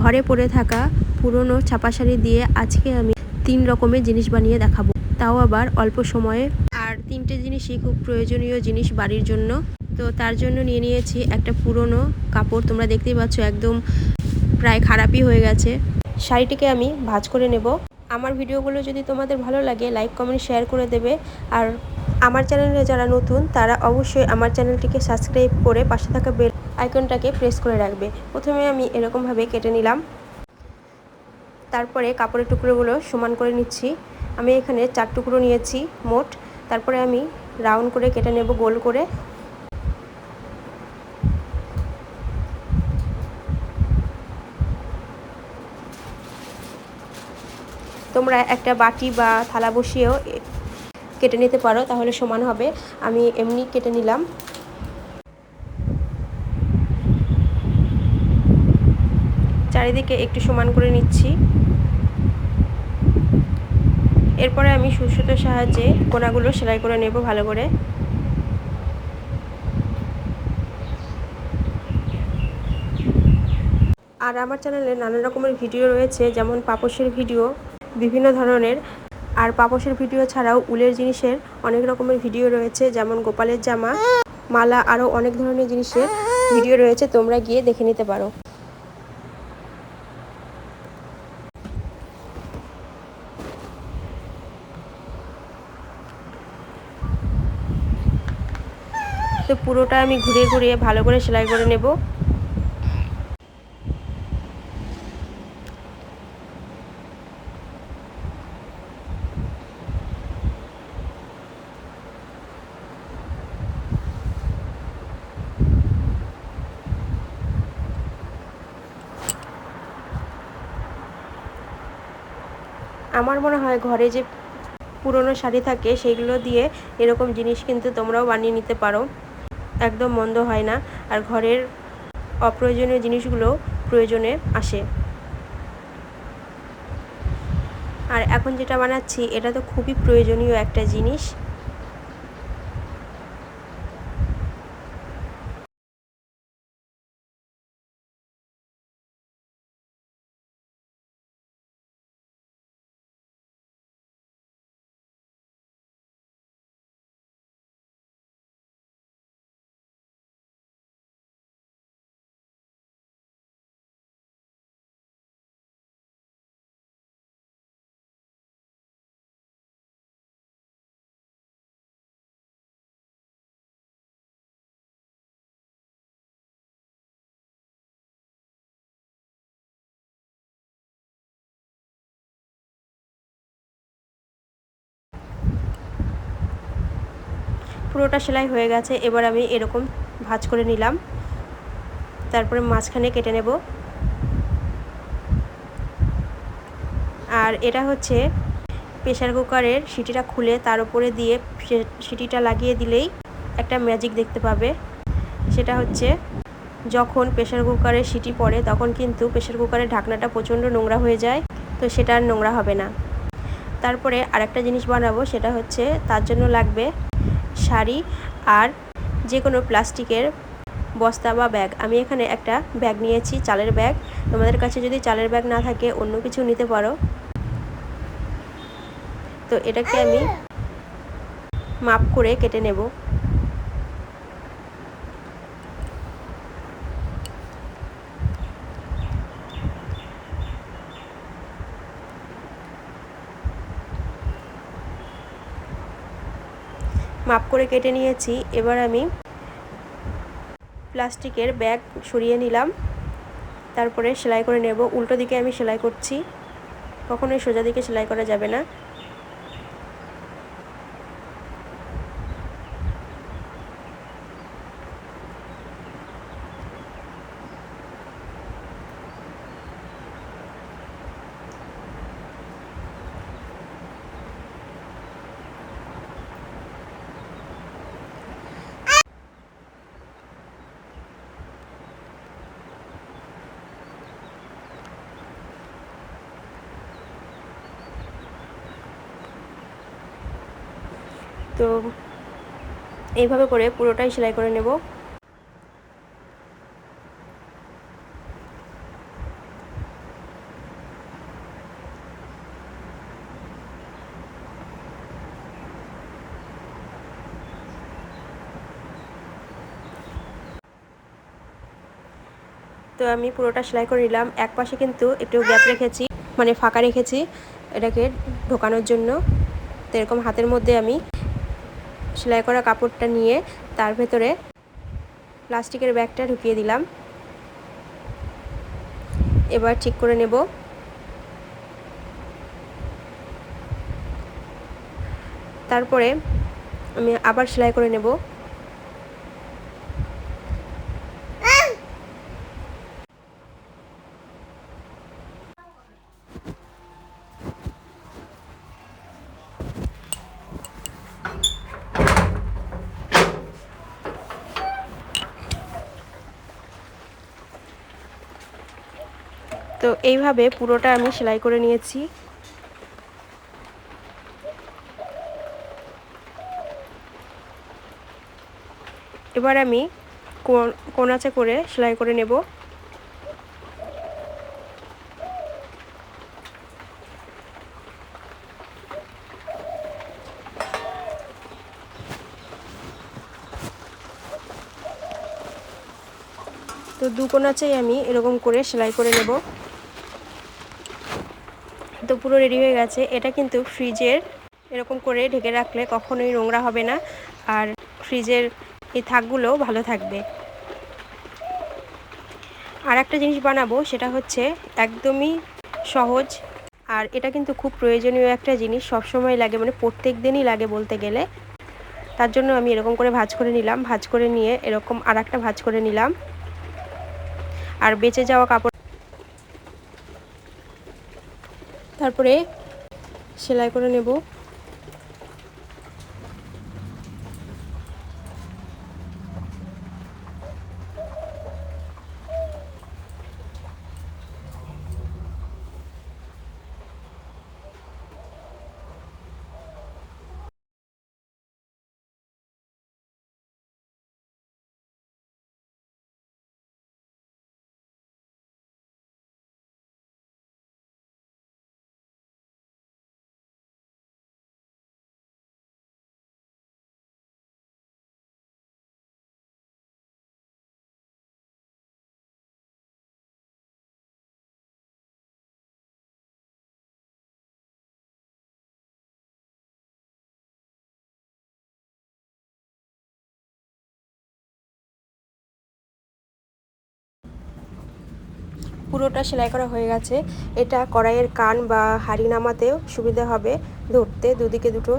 ঘরে পড়ে থাকা পুরনো ছাপা শাড়ি দিয়ে আজকে আমি তিন রকমের জিনিস বানিয়ে দেখাবো। তাও আবার অল্প সময়ে। আর তিনটে জিনিসই খুব প্রয়োজনীয় জিনিস বাড়ির জন্য। তো তার জন্য নিয়ে নিয়েছি একটা পুরনো কাপড়। তোমরা দেখতেই পাচ্ছ একদম প্রায় খারাপই হয়ে গেছে। শাড়িটিকে আমি ভাঁজ করে নেব। আমার ভিডিওগুলো যদি তোমাদের ভালো লাগে লাইক কমেন্ট শেয়ার করে দেবে। আর আমার চ্যানেলে যারা নতুন, তারা অবশ্যই আমার চ্যানেলটিকে সাবস্ক্রাইব করে পাশে থাকা বেল আইকনটাকে প্রেস করে রাখবে। প্রথমে আমি এরকমভাবে কেটে নিলাম। তারপরে কাপড়ের টুকরোগুলো সমান করে নিচ্ছি। আমি এখানে চার টুকরো নিয়েছি মোট। তারপরে আমি রাউন্ড করে কেটে নেব, গোল করে। তোমরা একটা বাটি বা থালা বসিয়েও কেটে নিতে পারো, তাহলে সমান হবে। আমি এমনি কেটে নিলাম। চারিদিকে একটু সমান করে নিচ্ছি। এরপরে আমি সুসুতোর সাহায্যে কোনাগুলো সেলাই করে নেব ভালো করে। আর আমার চ্যানেলে নানা রকমের ভিডিও রয়েছে, যেমন পাপোশের ভিডিও, বিভিন্ন ধরনের। আর পাপোশের ভিডিও ছাড়াও উলের জিনিসের অনেক রকমের ভিডিও রয়েছে, যেমন গোপালের জামা, মালা, আরও অনেক ধরনের জিনিসের ভিডিও রয়েছে, তোমরা গিয়ে দেখে নিতে পারো। তো পুরোটা আমি ঘুরিয়ে ঘুরিয়ে ভালো করে সেলাই করে নেব। আমার মনে হয় ঘরে যে পুরনো শাড়ি থাকে সেগুলো দিয়ে এরকম জিনিস কিন্তু তোমরাও বানিয়ে নিতে পারো। একদম মন্দ হয় না আর ঘরের অপ্রয়োজনীয় জিনিসগুলো প্রয়োজনে আসে। আর এখন যেটা বানাচ্ছি, এটা তো খুবই প্রয়োজনীয় একটা জিনিস। পুরোটা সেলাই হয়ে গেছে, এবার আমি এরকম ভাজ করে নিলাম। তারপরে মাঝখানে কেটে নেব। আর এটা হচ্ছে প্রেশার কুকারের সিটিটা খুলে তার উপরে দিয়ে সিটিটা লাগিয়ে দিলেই একটা ম্যাজিক দেখতে পাবে। সেটা হচ্ছে যখন প্রেশার কুকারের সিটি পড়ে তখন কিন্তু প্রেশার কুকারের ঢাকনাটা প্রচণ্ড নোংরা হয়ে যায়, তো সেটা আর নোংরা হবে না। তারপরে আরেকটা জিনিস বানাবো, সেটা হচ্ছে তার জন্য লাগবে শাড়ি আর যে কোনো প্লাস্টিকের বস্তা বা ব্যাগ। আমি এখানে একটা ব্যাগ নিয়েছি, চালের ব্যাগ। তোমাদের কাছে যদি চালের ব্যাগ না থাকে, অন্য কিছু নিতে পারো। তো এটাকে আমি মাপ করে কেটে নেব। মাপ করে কেটে নিয়েছি। এবার আমি প্লাস্টিকের ব্যাগ সরিয়ে নিলাম। তারপরে সেলাই করে নেব। উল্টো দিকে আমি সেলাই করছি। কখনোই সোজা দিকে সেলাই করা যাবে না। তো এইভাবে করে পুরোটাই সেলাই করে নেব। তো আমি পুরোটা সেলাই করে নিলাম। এক পাশে কিন্তু একটু গ্যাপ রেখেছি মানে ফাঁকা রেখেছি এটাকে ঢোকানোর জন্য। তো এরকম হাতের মধ্যে আমি সেলাই করা কাপড়টা নিয়ে তার ভেতরে প্লাস্টিকের ব্যাগটা ঢুকিয়ে দিলাম। এবার ঠিক করে নেব। তারপরে আমি আবার সেলাই করে নেব। তো এইভাবে পুরোটা আমি সেলাই করে নিয়েছি। এবার আমি কোনাচে করে সেলাই করে নেব। তো দু কোনাচেই আমি এরকম করে সেলাই করে নেব। পুরো রেডি হয়ে গেছে। এটা কিন্তু ফ্রিজের এরকম করে ঢেকে রাখলে কখনোই নোংরা হবে না। আর ফ্রিজের এই থাকগুলোও ভালো থাকবে। আর একটা জিনিস বানাবো, সেটা হচ্ছে একদমই সহজ। আর এটা কিন্তু খুব প্রয়োজনীয় একটা জিনিস সব সময় লাগে মানে প্রত্যেক দিনই লাগে বলতে গেলে। তার জন্য আমি এরকম করে ভাজ করে নিলাম। ভাজ করে নিয়ে এরকম আর একটা ভাজ করে নিলাম। আর বেঁচে যাওয়া কাপড় তারপরে সেলাই করে নেব। পুরোটা সেলাই করা হয়ে গেছে। এটা কড়াইয়ের কান বা হাড়ি নামাতেও সুবিধা হবে। ধরতে দুদিকে দুটো